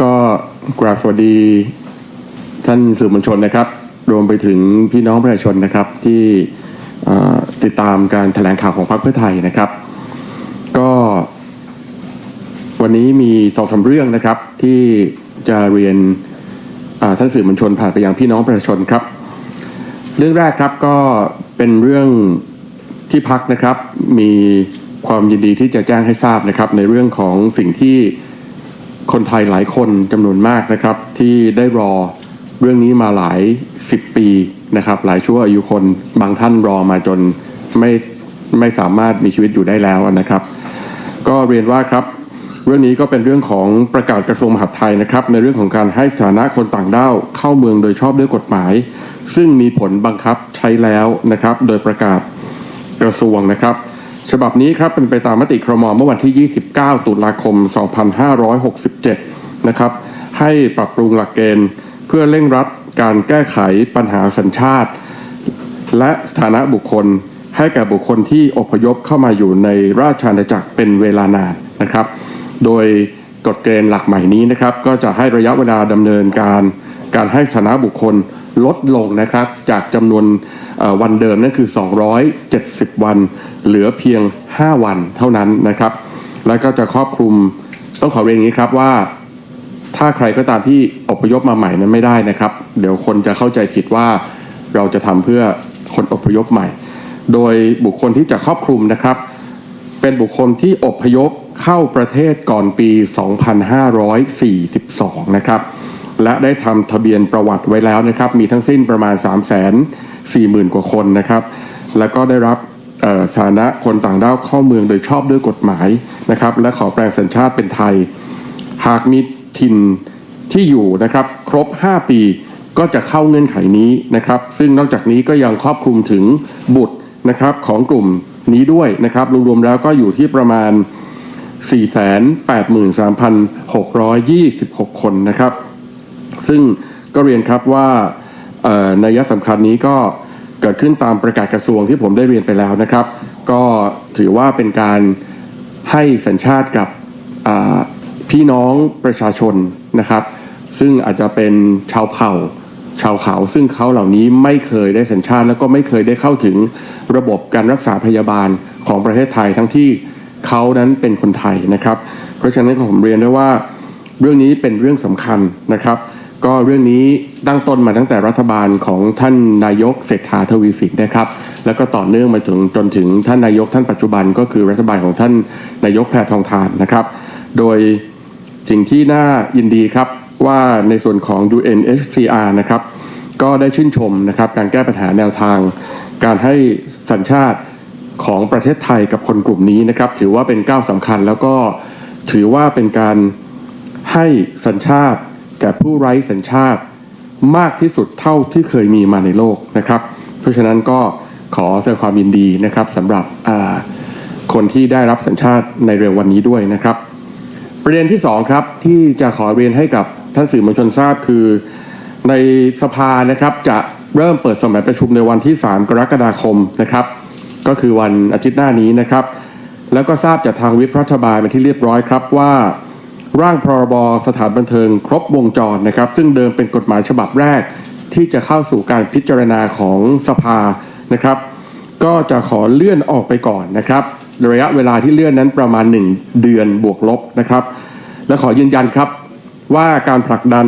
ก็กราบสวัสดีท่านสื่อมวลชนนะครับ รวมไปถึงพี่น้องประชาชนนะครับที่ติดตามการแถลงข่าวของพรรคเพื่อไทยนะครับ ก็วันนี้มีสองสามเรื่องนะครับ ที่จะเรียนท่านสื่อมวลชนผ่านไปยังพี่น้องประชาชนครับ เรื่องแรกครับก็เป็นเรื่องที่พักนะครับมีความยินดีที่จะแจ้งให้ทราบนะครับ ในเรื่องของสิ่งที่ คนไทยหลายคนจำนวนมากนะครับ ที่ได้รอเรื่องนี้มาหลายสิบปีนะครับ หลายชั่วอายุคนบางท่านรอมาจนไม่ไม่สามารถมีชีวิตอยู่ได้แล้วนะครับ ก็เรียนว่าครับเรื่องนี้ก็เป็นเรื่องของประกาศกระทรวงมหาดไทยนะครับ ในเรื่องของการให้สถานะคนต่างด้าวเข้าเมืองโดยชอบด้วยกฎหมาย ซึ่งมีผลบังคับใช้แล้วนะครับ โดยประกาศกระทรวงนะครับ ฉบับนี้ครับเป็นไปตามมติครมเมื่อวันที่ 29 ตุลาคม 2567 นะครับให้ปรับปรุงหลักเกณฑ์ เพื่อเร่งรัดการแก้ไขปัญหาสัญชาติ และสถานะบุคคลให้แก่บุคคลที่อพยพเข้ามาอยู่ในราชอาณาจักรเป็นเวลานานนะครับ โดยกฎเกณฑ์หลักใหม่นี้นะครับ ก็จะให้ระยะเวลาดำเนินการการให้สถานะบุคคล ลดลงนะครับจากจำนวนวันเดิมนั่นคือ 270 วัน เหลือเพียง 5 วันเท่านั้นนะครับ แล้วก็จะครอบคลุมต้องขอเรียนอย่างนี้ครับว่า ถ้าใครก็ตามที่อพยพมาใหม่นั้นไม่ได้นะครับ เดี๋ยวคนจะเข้าใจผิดว่าเราจะทำเพื่อคนอพยพใหม่ โดยบุคคลที่จะครอบคลุมนะครับ เป็นบุคคลที่อพยพเข้าประเทศก่อนปี 2542 นะครับ และได้ทำทะเบียนประวัติไว้แล้วนะครับ มีทั้งสิ้นประมาณ 3 4 0 0 0 0 กว่าคนนะครับ แล้วก็ได้รับสถานะคนต่างด้าวเข้าเมืองโดยชอบด้วยกฎหมายนะครับ และขอแปลงสัญชาติเป็นไทย หากมีถิ่นที่อยู่นะครับ ครบ 5 ปีก็จะเข้าเงื่อนไขนี้นะครับ ซึ่งนอกจากนี้ก็ยังครอบคลุมถึงบุตรนะครับของกลุ่มนี้ด้วยนะครับ รวมๆแล้วก็อยู่ที่ประมาณ 483,626 คนนะครับ ซึ่งก็เรียนครับว่าเอ่อนัยสำคัญนี้ก็เกิดขึ้นตามประกาศกระทรวงที่ผมได้เรียนไปแล้วนะครับ ก็ถือว่าเป็นการให้สัญชาติกับพี่น้องประชาชนนะครับ ซึ่งอาจจะเป็นชาวเผ่าชาวเขา ซึ่งเขาเหล่านี้ไม่เคยได้สัญชาติ แล้วก็ไม่เคยได้เข้าถึงระบบการรักษาพยาบาลของประเทศไทยทั้งที่เขานั้นเป็นคนไทยนะครับ เพราะฉะนั้นผมเรียนได้ว่าเรื่องนี้เป็นเรื่องสำคัญนะครับ ก็เรื่องนี้ตั้งต้นมาตั้งแต่รัฐบาลของท่านนายกเศรษฐาทวีสินนะครับ แล้วก็ต่อเนื่องมาถึงจนถึงท่านนายกท่านปัจจุบันก็คือรัฐบาลของท่านนายกแพทองทานนะครับ โดยสิ่งที่น่ายินดีครับว่าในส่วนของ UNHCR นะครับ ก็ได้ชื่นชมนะครับการแก้ปัญหาแนวทาง การให้สัญชาติของประเทศไทยกับคนกลุ่มนี้นะครับ ถือว่าเป็นก้าวสำคัญแล้วก็ถือว่าเป็นการให้สัญชาติ แก่ผู้ไร้สัญชาติมากที่สุดเท่าที่เคยมีมาในโลกนะครับ เพราะฉะนั้นก็ขอแสดงความยินดีนะครับสำหรับคนที่ได้รับสัญชาติในเร็ววันนี้ด้วยนะครับ ประเด็นที่สองครับที่จะขอเรียนให้กับท่านสื่อมวลชนทราบคือ ในสภานะครับจะเริ่มเปิดสมัยประชุมในวันที่ 3 กรกฎาคมนะครับ ก็คือวันอาทิตย์หน้านี้นะครับ แล้วก็ทราบจากทางวิปรัฐบาลเป็นที่เรียบร้อยครับว่า ร่างพรบสถานบันเทิงครบวงจรนะครับ ซึ่งเดิมเป็นกฎหมายฉบับแรก ที่จะเข้าสู่การพิจารณาของสภานะครับ ก็จะขอเลื่อนออกไปก่อนนะครับ ระยะเวลาที่เลื่อนนั้นประมาณ 1 เดือนบวกลบนะครับ และขอยืนยันครับว่าการผลักดัน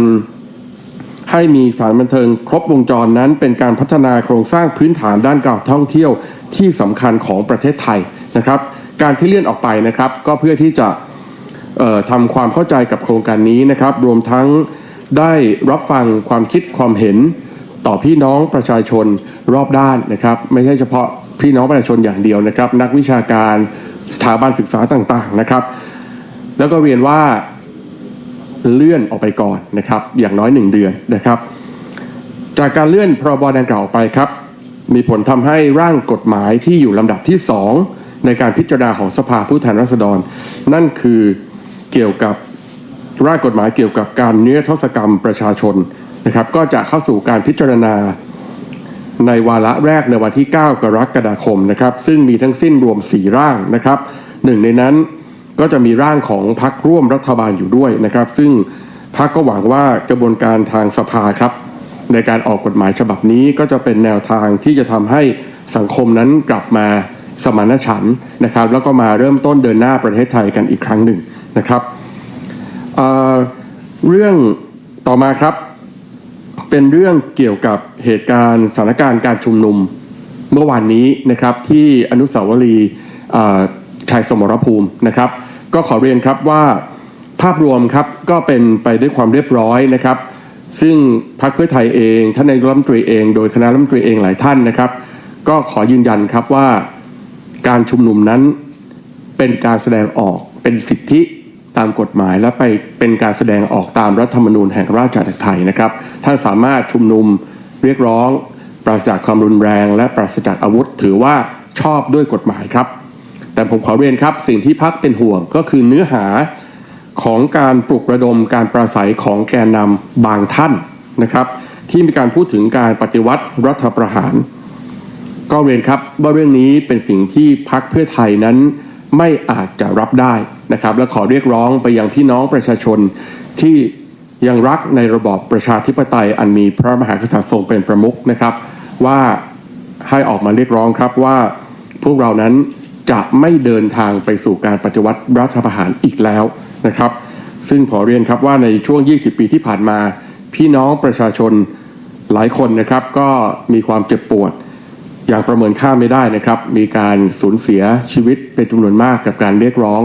ให้มีสถานบันเทิงครบวงจรนั้น เป็นการพัฒนาโครงสร้างพื้นฐานด้านการท่องเที่ยวที่สำคัญของประเทศไทยนะครับ การที่เลื่อนออกไปนะครับ ก็เพื่อที่จะ ทำความเข้าใจกับโครงการนี้นะครับ รวมทั้งได้รับฟังความคิดความเห็นต่อพี่น้องประชาชนรอบด้านนะครับ ไม่ใช่เฉพาะพี่น้องประชาชนอย่างเดียวนะครับ นักวิชาการสถาบันศึกษาต่างๆนะครับ แล้วก็เรียนว่าเลื่อนออกไปก่อนนะครับ อย่างน้อยหนึ่งเดือนนะครับ จากการเลื่อนพรบดังกล่าวไปครับ มีผลทำให้ร่างกฎหมายที่อยู่ลำดับที่สองในการพิจารณาของสภาผู้แทนราษฎร นั่นคือ เกี่ยวกับร่างกฎหมายเกี่ยวกับการเนื้อทศกรรมประชาชนนะครับ ก็จะเข้าสู่การพิจารณาในวาระแรกในวันที่ 9 กรกฎาคมนะครับ ซึ่งมีทั้งสิ้นรวม 4 ร่างนะครับหนึ่งในนั้นก็จะมีร่างของพักร่วมรัฐบาลอยู่ด้วยนะครับ ซึ่งพรรคก็หวังว่ากระบวนการทางสภาครับ ในการออกกฎหมายฉบับนี้ก็จะเป็นแนวทางที่จะทำให้สังคมนั้นกลับมาสมานฉันท์นะครับ แล้วก็มาเริ่มต้นเดินหน้าประเทศไทยกันอีกครั้งหนึ่ง นะครับเเรื่องต่อมาครับเป็นเรื่องเกี่ยวกับเหตุการณ์สถานการณ์การชุมนุมเมื่อวานนี้นะครับที่อนุสาวรีย์ชัยสมรภูมินะครับ ก็ขอเรียนครับว่าภาพรวมครับก็เป็นไปด้วยความเรียบร้อยนะครับ ซึ่งพรรคเพื่อไทยเองท่านนายกรัฐมนตรีเองโดยคณะรัฐมนตรีเองหลายท่านนะครับ ก็ขอยืนยันครับว่าการชุมนุมนั้นเป็นการแสดงออกเป็นสิทธิ ตามกฎหมายและไปเป็นการแสดงออกตามรัฐธรรมนูญแห่งราชอาณาจักรไทยนะครับ ท่านสามารถชุมนุมเรียกร้อง ปราศจากความรุนแรง และปราศจากอาวุธ ถือว่าชอบด้วยกฎหมายครับ แต่ผมขอเรียนครับ สิ่งที่พักเป็นห่วงก็คือเนื้อหาของการปลุกระดมการปราศัยของแกนนำบางท่านนะครับ ที่มีการพูดถึงการปฏิวัติรัฐประหาร ก็เรียนครับว่าเรื่องนี้เป็นสิ่งที่พักเพื่อไทยนั้นไม่อาจจะรับได้ นะครับ และขอเรียกร้องไปยังพี่น้องประชาชนที่ยังรักในระบอบประชาธิปไตยอันมีพระมหากษัตริย์ทรงเป็นประมุขนะครับ ว่าให้ออกมาเรียกร้องครับว่าพวกเรานั้นจะไม่เดินทางไปสู่การปฏิวัติรัฐประหารอีกแล้วนะครับ ซึ่งขอเรียนครับว่าในช่วง 20 ปีที่ผ่านมา พี่น้องประชาชนหลายคนนะครับ ก็มีความเจ็บปวด อย่างประเมินค่าไม่ได้นะครับ มีการสูญเสียชีวิตเป็นจำนวนมากกับการเรียกร้อง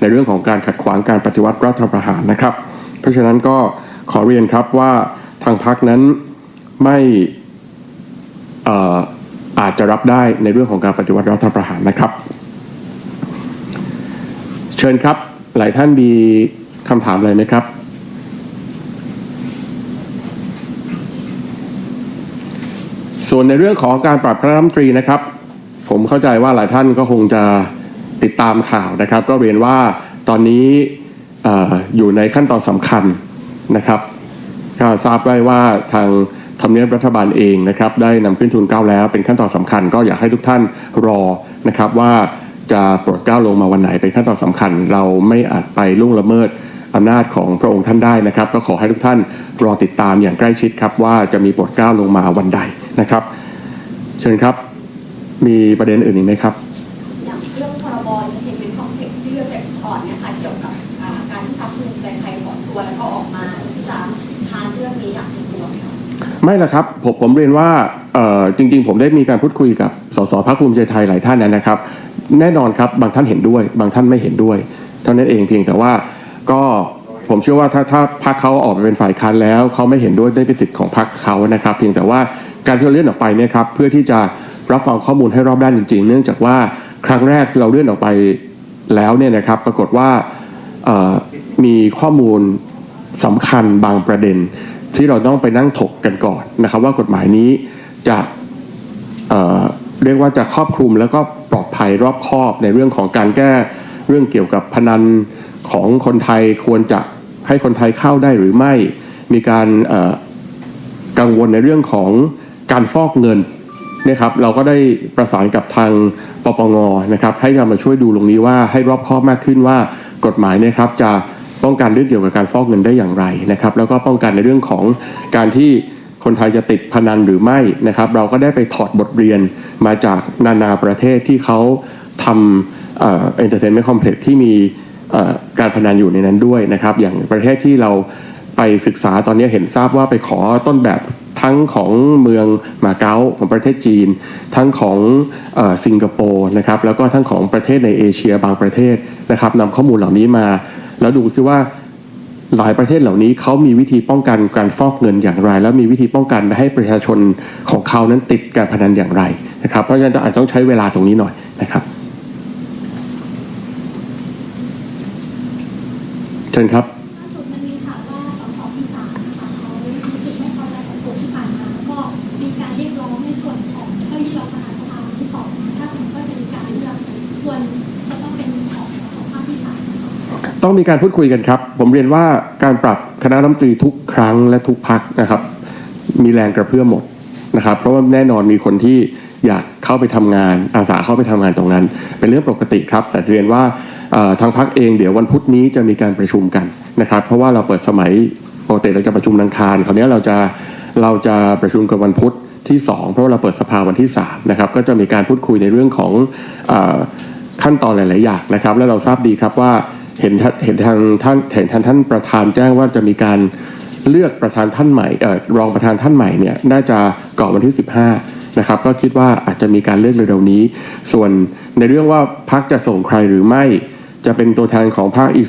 ในเรื่องของการขัดขวางการปฏิวัติรัฐประหารนะครับ เพราะฉะนั้นก็ขอเรียนครับว่าทางพักนั้นไม่เอ่ออาจจะรับได้ในเรื่องของการปฏิวัติรัฐประหารนะครับ เชิญครับหลายท่านมีคำถามอะไรไหมครับ ส่วนในเรื่องของการปรับคณะรัฐมนตรีนะครับ ผมเข้าใจว่าหลายท่านก็คงจะ ติดตามข่าวนะครับ ก็เรียนว่าตอนนี้อออยู่ในขั้นตอนสำคัญนะครับก็ทราบได้ว่าทางทำเนียบรัฐบาลเองนะครับได้นำขึ้นทุนเก้าแล้วเป็นขั้นตอนสำคัญ ก็อยากให้ทุกท่านรอนะครับว่าจะโปรดเก้าลงมาวันไหนเป็นขั้นตอนสำคัญ เราไม่อาจไปล่วงละเมิดอำนาจของพระองค์ท่านได้นะครับ ก็ขอให้ทุกท่านรอติดตามอย่างใกล้ชิดครับว่าจะมีโปรดเก้าลงมาวันใดนะครับ เชิญครับ มีประเด็นอื่นอีกไหมครับ ไม่ละครับผมผมเรียนว่าจริง ๆ ผมได้มีการพูดคุยกับสสพรรคภูมิใจไทยหลายท่านนะครับ แน่นอนครับบางท่านเห็นด้วย บางท่านไม่เห็นด้วย เท่านั้นเองเพียงแต่ว่าก็ผมเชื่อว่าถ้าถ้าพรรคเขาออกมาเป็นฝ่ายค้านแล้วเขาไม่เห็นด้วยได้เป็นสิทธิ์ของพรรคเขานะครับ เพียงแต่ว่าการที่เราเลื่อนออกไปเนี่ยครับเพื่อที่จะรับฟังข้อมูลให้รอบด้านจริง ๆ เนื่องจากว่าครั้งแรกเราเลื่อนออกไปแล้วเนี่ยนะครับ ปรากฏว่ามีข้อมูลสำคัญบางประเด็น ที่เราต้องไปนั่งถกกันก่อนนะครับ ว่ากฎหมายนี้จะเเรียกว่าจะครอบคลุมแล้วก็ปลอดภัยรอบคอบในเรื่องของการแก้เรื่องเกี่ยวกับพนันของคนไทยควรจะให้คนไทยเข้าได้หรือไม่ มีการกังวลในเรื่องของการฟอกเงินนะครับเราก็ได้ประสานกับทางปปงนะครับให้มาช่วยดูตรงนี้ว่าให้รอบคอบมากขึ้นว่ากฎหมายเนะครับจะ ป้องกันเรื่องเกี่ยวกับการฟอกเงินได้อย่างไรนะครับ แล้วก็ป้องกันในเรื่องของการที่คนไทยจะติดพนันหรือไม่นะครับ เราก็ได้ไปถอดบทเรียนมาจากนานาประเทศที่เขาทำเอ็นเตอร์เทนเมนต์คอมเพล็กซ์ที่มีการพนันอยู่ในนั้นด้วยนะครับ อย่างประเทศที่เราไปศึกษาตอนนี้เห็นทราบว่าไปขอต้นแบบทั้งของเมืองมาเก๊าของประเทศจีน ทั้งของอสิงคโปร์นะครับแล้วก็ทั้งของประเทศในเอเชียบางประเทศนะครับนำข้อมูลเหล่านี้มา แล้วดูซิว่าหลายประเทศเหล่านี้เขามีวิธีป้องกันการฟอกเงินอย่างไร แล้วมีวิธีป้องกันไม่ให้ประชาชนของเขานั้นติดการพนันอย่างไรนะครับ เพราะฉะนั้นอาจต้องใช้เวลาตรงนี้หน่อยนะครับเชิญครับ ต้องมีการพูดคุยกันครับ ผมเรียนว่าการปรับคณะรัฐมนตรีทุกครั้งและทุกพักนะครับ มีแรงกระเพื่อมหมดนะครับ เพราะว่าแน่นอนมีคนที่อยากเข้าไปทำงานอาสาเข้าไปทำงานตรงนั้น เป็นเรื่องปกติครับ แต่เรียนว่าทางพักเองเดี๋ยววันพุธนี้จะมีการประชุมกันนะครับ เพราะว่าเราเปิดสมัยปกติเราจะประชุมนังคารคราวนี้เราจะเราจะประชุมกันวันพุธที่ 2 เพราะว่าเราเปิดสภาวันที่3นะครับก็จะมีการพูดคุยในเรื่องของอขั้นตอนหลาย ๆ อย่างนะครับ และเราทราบดีครับว่า เห็นเห็นทางท่านเห็นทางท่านประธานแจ้งว่าจะมีการเลือกประธานท่านใหม่เออรองประธานท่านใหม่เนี่ยน่าจะก่อนวันที่ 15นะครับก็คิดว่าอาจจะมีการเลือกเร็วๆนี้ ส่วนในเรื่องว่าพักจะส่งใครหรือไม่จะเป็นตัวแทนของภาคอีก